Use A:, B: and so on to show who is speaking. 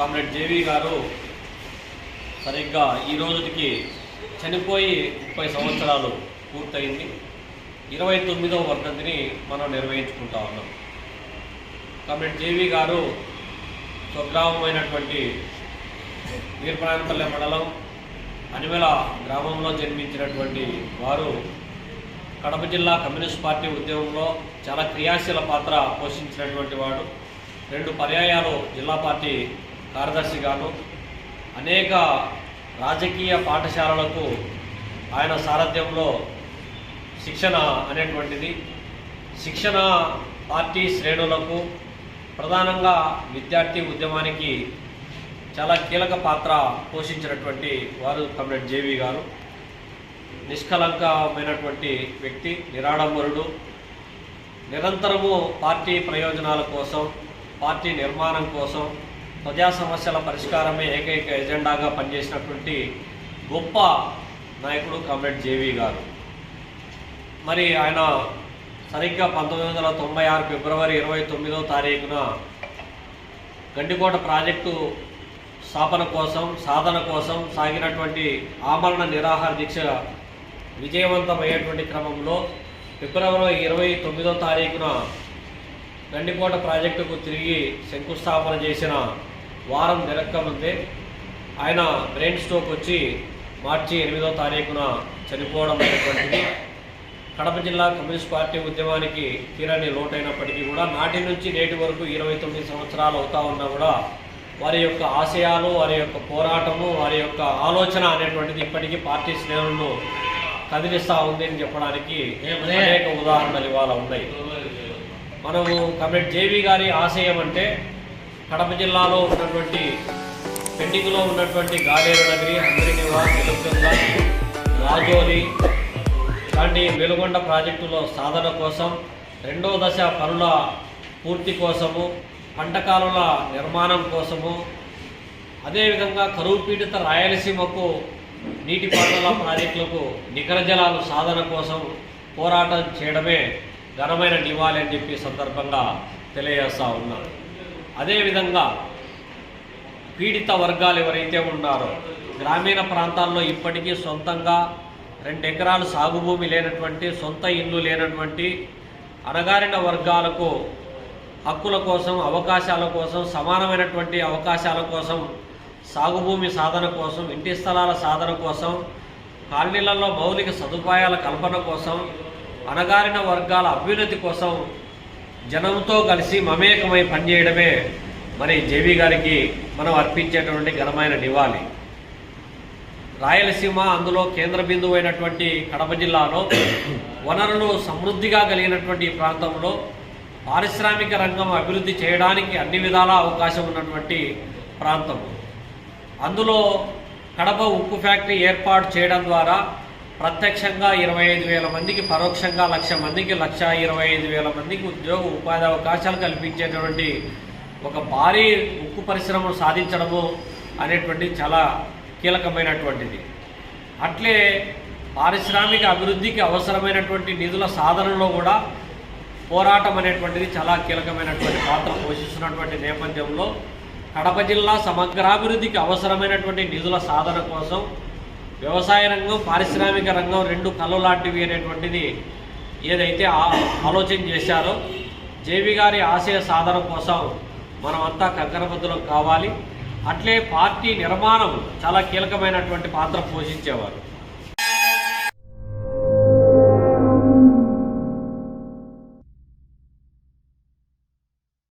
A: JV గారు సరిగ్గా ఈ రోజుకి చనిపోయి ముప్పై సంవత్సరాలు పూర్తయింది. ఇరవై తొమ్మిదవ వర్ధంతిని మనం నిర్వహించుకుంటా ఉన్నాం. కామ్రేడ్ జేవి గారు స్వగ్రామమైనటువంటి వీరప్రాయనపల్లె మండలం అనిమెల గ్రామంలో జన్మించినటువంటి వారు కడప జిల్లా కమ్యూనిస్ట్ పార్టీ ఉద్యమంలో చాలా క్రియాశీల పాత్ర పోషించినటువంటి వాడు. రెండు పర్యాయాలు జిల్లా పార్టీ కార్యదర్శిగాను అనేక రాజకీయ పాఠశాలలకు ఆయన సారథ్యంలో శిక్షణ అనేటువంటిది. శిక్షణ పార్టీ శ్రేణులకు ప్రధానంగా విద్యార్థి ఉద్యమానికి చాలా కీలక పాత్ర పోషించినటువంటి వారు కమ్రేడ్ జేవి గారు. నిష్కలంకమైనటువంటి వ్యక్తి నిరాడంబరుడు. నిరంతరము పార్టీ ప్రయోజనాల కోసం పార్టీ నిర్మాణం కోసం ప్రజా సమస్యల పరిష్కారమే ఏకైక ఎజెండాగా పనిచేసినటువంటి గొప్ప నాయకుడు కామ్రేడ్ జేవి గారు. మరి ఆయన సరిగ్గా పంతొమ్మిది వందల తొంభై ఆరు ఫిబ్రవరి ఇరవై తొమ్మిదో తారీఖున గండికోట ప్రాజెక్టు స్థాపన కోసం సాధన కోసం సాగినటువంటి ఆమరణ నిరాహార దీక్ష విజయవంతమయ్యేటువంటి క్రమంలో ఫిబ్రవరి ఇరవై తొమ్మిదో తారీఖున గండికోట ప్రాజెక్టుకు తిరిగి శంకుస్థాపన చేసిన వారం తిరక్కముందే ఆయన బ్రెయిన్ స్ట్రోక్ వచ్చి మార్చి ఎనిమిదో తారీఖున చనిపోవడం అనేటువంటిది. కడప జిల్లా కమ్యూనిస్ట్ పార్టీ ఉద్యమానికి తీరని లోటైనప్పటికీ కూడా నాటి నుంచి నేటి వరకు ఇరవై తొమ్మిది సంవత్సరాలు అవుతా ఉన్నా కూడా వారి యొక్క ఆశయాలు వారి యొక్క పోరాటము వారి యొక్క ఆలోచన అనేటువంటిది ఇప్పటికీ పార్టీ శ్రేణులను కదిలిస్తూ ఉంది అని చెప్పడానికి అనేక ఉదాహరణలు ఇవాళ ఉన్నాయి. మనము కమిట్ జేవి గారి ఆశయం అంటే కడప జిల్లాలో ఉన్నటువంటి పెండింగ్లో ఉన్నటువంటి గాడేరు నగరి హంద్రినివా తెలుగుగంగ రాజోలి ఇలాంటి వెలుగొండ ప్రాజెక్టులో సాధన కోసం రెండో దశ పనుల పూర్తి కోసము పంటకాలుల నిర్మాణం కోసము అదేవిధంగా కరువు పీడిత రాయలసీమకు నీటిపారుదల ప్రాజెక్టులకు నికర జలాలు సాధన కోసం పోరాటం చేయడమే ఘనమైన నివాళి అని చెప్పి సందర్భంగా తెలియజేస్తా ఉన్నారు అదేవిధంగా పీడిత వర్గాలు ఎవరైతే ఉన్నారో గ్రామీణ ప్రాంతాల్లో ఇప్పటికీ సొంతంగా రెండు ఎకరాలు సాగు భూమి లేనటువంటి సొంత ఇల్లు లేనటువంటి అణగారిన వర్గాలకు హక్కుల కోసం అవకాశాల కోసం సమానమైనటువంటి అవకాశాల కోసం సాగు భూమి సాధన కోసం ఇంటి స్థలాల సాధన కోసం కాలనీలలో మౌలిక సదుపాయాల కల్పన కోసం అణగారిన వర్గాల అభ్యున్నతి కోసం జనంతో కలిసి మమేకమై పనిచేయడమే మరి జేవి గారికి మనం అర్పించేటువంటి ఘనమైన నివాళి. రాయలసీమ అందులో కేంద్ర బిందువు అయినటువంటి కడప జిల్లాలో వనరులు సమృద్ధిగా కలిగినటువంటి ఈ ప్రాంతంలో పారిశ్రామిక రంగం అభివృద్ధి చేయడానికి అన్ని విధాల అవకాశం ఉన్నటువంటి ప్రాంతం. అందులో కడప ఉక్కు ఫ్యాక్టరీ ఏర్పాటు చేయడం ద్వారా ప్రత్యక్షంగా ఇరవై ఐదు వేల మందికి పరోక్షంగా లక్ష మందికి లక్ష ఇరవై ఐదు వేల మందికి ఉద్యోగ ఉపాధి అవకాశాలు కల్పించేటువంటి ఒక భారీ ఉక్కు పరిశ్రమను సాధించడము అనేటువంటి చాలా కీలకమైనటువంటిది. అట్లే పారిశ్రామిక అభివృద్ధికి అవసరమైనటువంటి నిధుల సాధనలో కూడా పోరాటం అనేటువంటిది చాలా కీలకమైనటువంటి పాత్ర పోషిస్తున్నటువంటి నేపథ్యంలో కడప జిల్లా సమగ్రాభివృద్ధికి అవసరమైనటువంటి నిధుల సాధన కోసం వ్యవసాయ రంగం పారిశ్రామిక రంగం రెండు కళ్ళు లాంటివి అనేటువంటిది ఏదైతే ఆలోచన చేశారో జేవి గారి ఆశయ సాధన కోసం మనమంతా కంకరబద్దులం కావాలి. అట్లే పార్టీ నిర్మాణం చాలా కీలకమైనటువంటి పాత్ర పోషించేవారు.